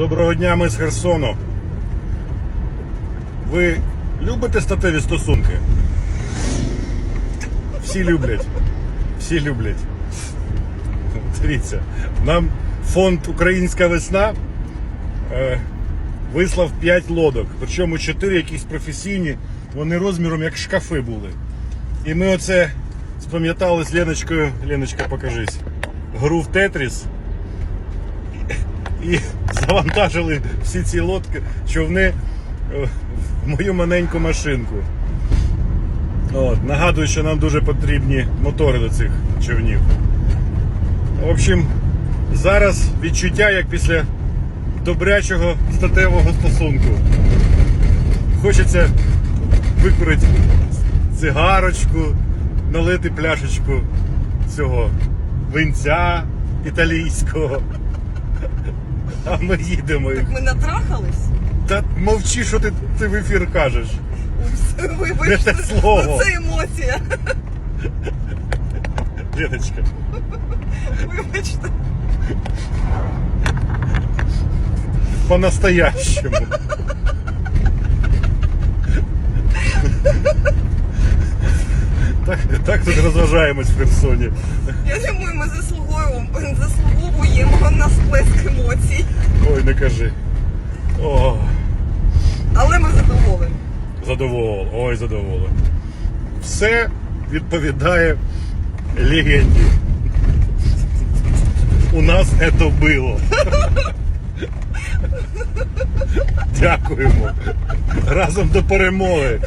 Доброго дня, ми з Херсону. Ви любите статеві стосунки? Всі люблять. Всі люблять. Дивіться, нам фонд Українська весна е, вислав 5 лодок. Причому 4 якісь професійні, вони розміром як шкафи були. І ми оце спам'ятали з Леночкою. Леночка, покажись. Гру в Тетріс і завантажили всі ці лодки, човни е, в мою маленьку машинку. От, нагадую, що нам дуже потрібні мотори до цих човнів. В общем, зараз відчуття як після добрячого статевого стосунку. Хочеться викурити цигарочку, налити пляшечку цього винця італійського. А ми їдемо. Так ми натрахались? Та мовчи, що ти, ти в ефір кажеш. Вибачте, Де слово? ну, це емоція. Леночка. Вибачте. По-настоящему. Так, так тут розважаємось в Херсоні. Я думаю, ми заслуговуємо, заслуговуємо на сплеск емоцій. Ой, не кажи. О, Але ми задоволені. задоволен. Ой, задоволен. Все відповідає легенді. У нас це було. Дякуємо. Разом до перемоги.